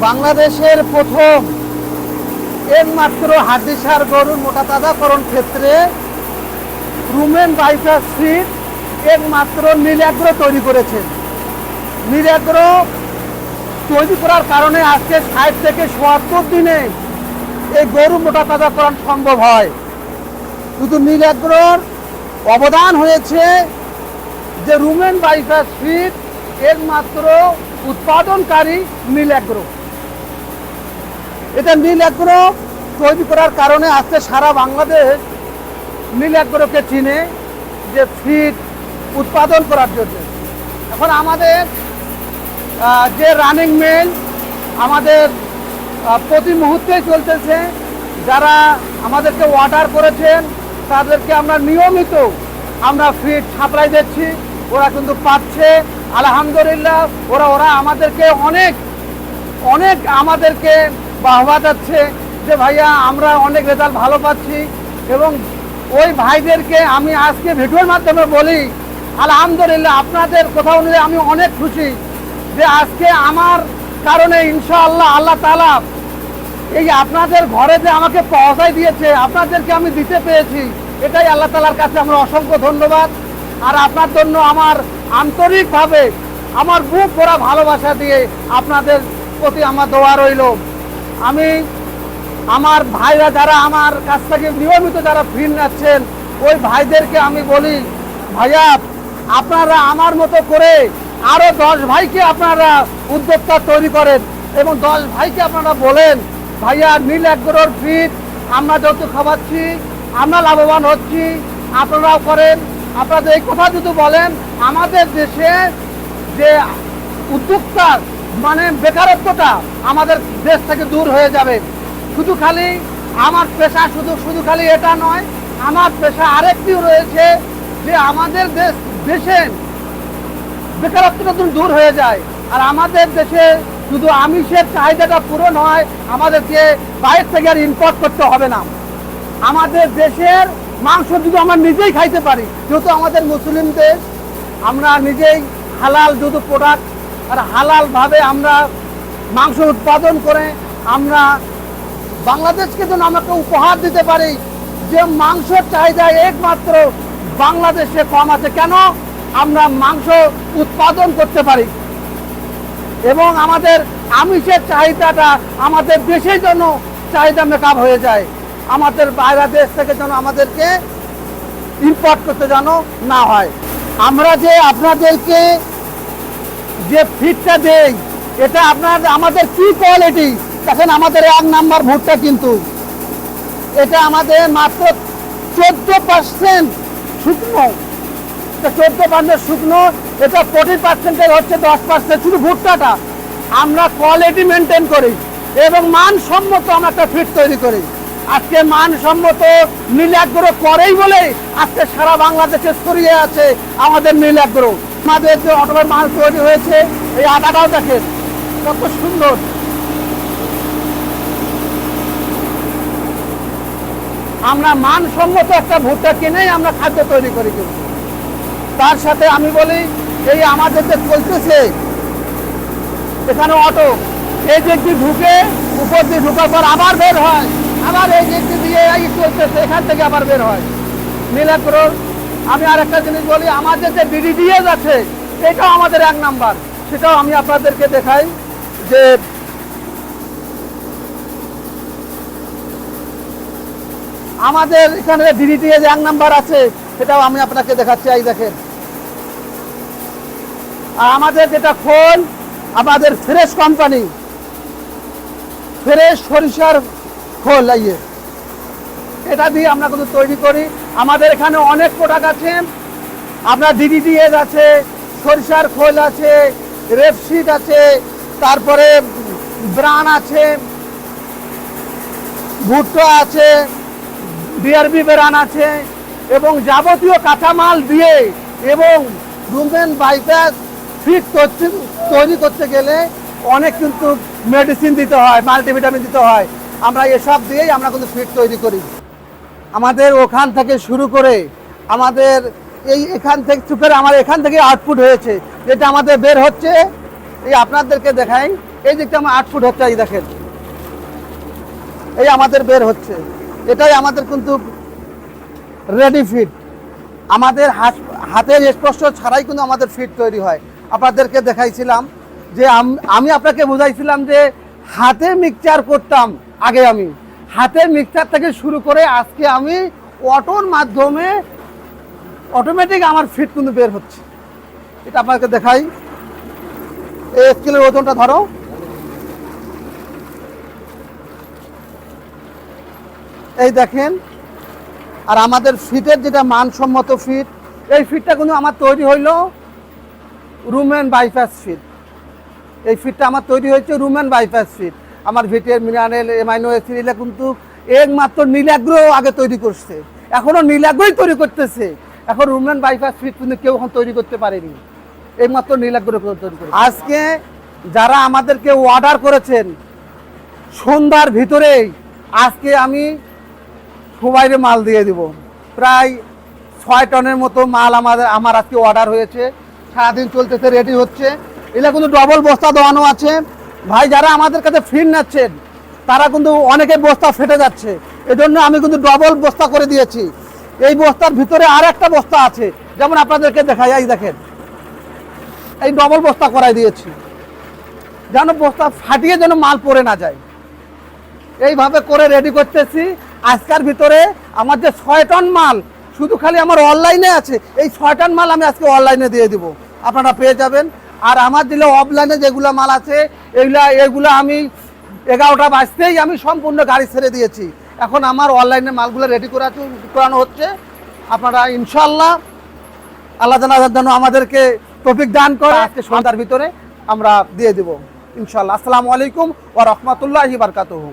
বাংলাদেশের প্রথম একমাত্র হাড্ডিসার গরুর মোটা তাজাকরণ ক্ষেত্রে রুমেন বাইপাস সিট একমাত্র নীলাগ্র তৈরি করেছেন নীলাগ্র তৈরি করার কারণে আজকে ষাট থেকে সোয়াত্তর দিনে এই গরু মোটা তাজাকরণ সম্ভব হয়। শুধু নীলাগ্রর অবদান হয়েছে যে রুমেন বাইপাস ফিট একমাত্র উৎপাদনকারী নীল অ্যাগ্রো এটা নীল অ্যাগ্রো তৈরি করার কারণে আজকে সারা বাংলাদেশ নীল অ্যাগ্রোকে চিনে যে ফিট উৎপাদন করার জন্য। এখন আমাদের যে রানিং মেল আমাদের প্রতি মুহূর্তে চলতেছে, যারা আমাদেরকে অর্ডার করেছেন, তাদেরকে আমরা নিয়মিত আমরা ফিট সাপ্লাই দিচ্ছি। ওরা কিন্তু পাচ্ছে, আলহামদুলিল্লাহ, ওরা ওরা আমাদেরকে অনেক অনেক আমাদেরকে বাহবা যাচ্ছে যে ভাইয়া, আমরা অনেক রেজাল্ট ভালো পাচ্ছি এবং ওই ভাইদেরকে আমি আজকে ভিডিওর মাধ্যমে বলি, আলহামদুলিল্লাহ আপনাদের কথা অনুযায়ী আমি অনেক খুশি যে আজকে আমার কারণে ইনশাআল্লাহ আল্লাহ তালা এই আপনাদের ঘরে যে আমাকে পৌঁছাই দিয়েছে, আপনাদেরকে আমি দিতে পেরেছি, এটাই আল্লাহ তালার কাছে আমার অসংখ্য ধন্যবাদ। আর আপনার জন্য আমার আন্তরিকভাবে আমার বুক ভরা ভালোবাসা দিয়ে আপনাদের প্রতি আমার দোয়া রইল। আমি আমার ভাইরা যারা আমার কাছ থেকে নিয়মিত যারা ফিল নিচ্ছেন, ওই ভাইদেরকে আমি বলি, ভাইয়া, আপনারা আমার মতো করে আরও দশ ভাইকে আপনারা উদ্যোক্তা তৈরি করেন এবং দশ ভাইকে আপনারা বলেন, ভাইয়া, নীল একগরোর ফিট আমরা যত খাওয়াচ্ছি, আমরা লাভবান হচ্ছি, আপনারাও করেন। আপনাদের এই কথা যদি বলেন, আমাদের দেশে যে উদ্যোক্তার মানে বেকারত্বটা আমাদের দেশ থেকে দূর হয়ে যাবে। শুধু খালি আমার পেশা শুধু শুধু খালি এটা নয়, আমার পেশা আরেকটিও রয়েছে যে আমাদের দেশ দেশে বেকারত্বটা দূর হয়ে যায়, আর আমাদের দেশে শুধু আমিষের চাহিদাটা পূরণ হয় আমাদেরকে বাইরে থেকে আর ইম্পোর্ট করতে হবে না। আমাদের দেশের মাংস যদি আমরা নিজেই খাইতে পারি, যেহেতু আমাদের মুসলিম দেশ, আমরা নিজেই হালাল যদি প্রোডাক্ট আর হালালভাবে আমরা মাংস উৎপাদন করে, আমরা বাংলাদেশকে যেন আমাকে উপহার দিতে পারি, যে মাংসের চাহিদা একমাত্র বাংলাদেশে কম আছে। কেন? আমরা মাংস উৎপাদন করতে পারি। এবং আমাদের আমিষের চাহিদাটা আমাদের দেশের জন্য চাহিদা মেকআপ হয়ে যায়। আমাদের বাইরে দেশ থেকে যেন আমাদেরকে ইম্পোর্ট করতে যেন না হয়। আমরা যে আপনাদেরকে যে ফিটটা দেই, এটা আপনার, আমাদের কি কোয়ালিটি দেখেন আমাদের এক নাম্বার ভুট্টা কিন্তু। এটা আমাদের মাত্র চোদ্দ পার্সেন্ট শুকনো। চোদ্দ পার্সেন্ট শুকনো, এটা ফোর্টি পার্সেন্টের হচ্ছে দশ পার্সেন্ট শুধু ভুট্টাটা। আমরা কোয়ালিটি মেনটেন করি এবং মানসম্মত আমরা একটা ফিট তৈরি করি। আজকে মানসম্মত নীলাগ্রহ করেই বলে আজকে সারা বাংলাদেশে ছড়িয়ে আছে আমাদের নীলাগ্রহ আমাদের যে মাল তৈরি হয়েছে, এই আটাটাও দেখেন, কত সুন্দর। আমরা মানসম্মত একটা ভুট্টা কিনেই আমরা খাদ্য তৈরি করি কিন্তু। তার সাথে আমি বলি, এই আমাদের যে চলতেছে, এখানে অটো, এই দিক দিয়ে ঢুকে, উপর দিয়ে ঢুকার পর আবার বের হয়, আবার এই দিক দিয়ে চলতেছে, এখান থেকে আবার বের হয়। নীলাগ্রহ আমি আর একটা জিনিস বলি, আমাদের যে ডিডিডিএস আছে, এটাও আমাদের এক নাম্বার। সেটাও আমি আপনাদেরকে দেখাই যে আমাদের এখানে ডিডিটিএস এক নাম্বার আছে, সেটাও আমি আপনাকে দেখাচ্ছি, এই দেখেন। আর আমাদের যেটা খোল আমাদের ফ্রেশ কোম্পানি, ফ্রেশ সরিষার খোল ইয়ে এটা দিয়ে আমরা কিন্তু তৈরি করি। আমাদের এখানে অনেক প্রোডাক্ট আছে। আপনার ডিডিটিএস আছে, সরিষার খোল আছে রেপসিড আছে, তারপরে ব্রান আছে, ভুট্টো আছে বিআরবি ব্রান আছে, এবং যাবতীয় কাঁচামাল দিয়ে এবং রুমেন বাইপাস, ফিট করতে, তৈরি করতে গেলে অনেক কিন্তু মেডিসিন দিতে হয় মাল্টিভিটামিন দিতে হয়। আমরা এসব দিয়েই আমরা কিন্তু ফিট তৈরি করি। আমাদের ওখান থেকে শুরু করে আমাদের এই এখান থেকে করে আমার এখান থেকে আউটপুট হয়েছে। যেটা আমাদের বের হচ্ছে, এই আপনাদেরকে দেখাই। এই দিকটা আমার আট ফুট হচ্ছে, এই দেখেন। এই আমাদের বের হচ্ছে। এটাই আমাদের কিন্তু রেডি ফিট আমাদের হাতের স্পর্শ ছাড়াই কিন্তু আমাদের ফিট তৈরি হয়। আপনাদেরকে দেখাইছিলাম যে আমি আপনাকে বুঝাইছিলাম যে হাতে মিক্সচার করতাম আগে আমি। হাতে মিক্সার থেকে শুরু করে আজকে আমি অটোর মাধ্যমে অটোমেটিক আমার ফিট কিন্তু বের হচ্ছে। এটা আপনাকে দেখাই। এই স্কেলের ওজনটা ধরো। এই দেখেন, আর আমাদের ফিটের যেটা মানসম্মত ফিট, এই ফিটটা কিন্তু আমার তৈরি হইল রুমেন বাইপাস ফিট। এই ফিটটা আমার তৈরি হয়েছে রুমেন বাইপাস ফিট। আমার ভিটের মিনারেল এমাইনো অ্যাসিড, এগুলো কিন্তু একমাত্র নীলাগ্র আগে তৈরি করছে। এখনও নীলাগ্রই তৈরি করতেছে। এখন রুমেন বাইপাস ফিট কিন্তু কেউ এখন তৈরি করতে পারেনি। একমাত্র নীলাগ্র তৈরি করে আজকে যারা আমাদেরকে অর্ডার করেছেন, সন্ধ্যার ভিতরেই আজকে আমি সবাইরে মাল দিয়ে দিব। প্রায় ছয় টনের মতো মাল আমাদের, আমার আজকে অর্ডার হয়েছে। সারাদিন চলতেছে রেডি হচ্ছে। এগুলো কিন্তু ডবল বস্তা দেওয়ানো আছে। ভাই, যারা আমাদের কাছে ফির নিচ্ছেন, তারা কিন্তু অনেকে বস্তা ফেটে যাচ্ছে। এজন্য আমি কিন্তু ডবল বস্তা করে দিয়েছি। এই বস্তার ভিতরে আর একটা বস্তা আছে। যেমন আপনাদেরকে দেখাই, এই দেখেন। এই ডবল বস্তা করাই দিয়েছি। যেন বস্তা ফাটিয়ে যেন মাল পরে না যায়। এইভাবে করে রেডি করতেছি। আজকের ভিতরে আমার যে ছয় টন মাল, শুধু খালি আমার অনলাইনে আছে, এই ছয় টন মাল আমি আজকে অনলাইনে দিয়ে দিব। আপনারা পেয়ে যাবেন। আর আমার দিলে অফলাইনে যেগুলো মাল আছে, এগুলা, এগুলো আমি এগারোটা বাজতেই আমি সম্পূর্ণ গাড়ি ছেড়ে দিয়েছি। এখন আমার অনলাইনে মালগুলো রেডি করা করানো হচ্ছে। আপনারা ইনশাল্লাহ আল্লাহ জানার জন্য আমাদেরকে টপিক দান করে। আজকে সন্ধ্যার ভিতরে আমরা দিয়ে দিব। ইনশাল্লাহ আসসালামু আলাইকুম ওয়া রাহমাতুল্লাহি বারকাতুহু।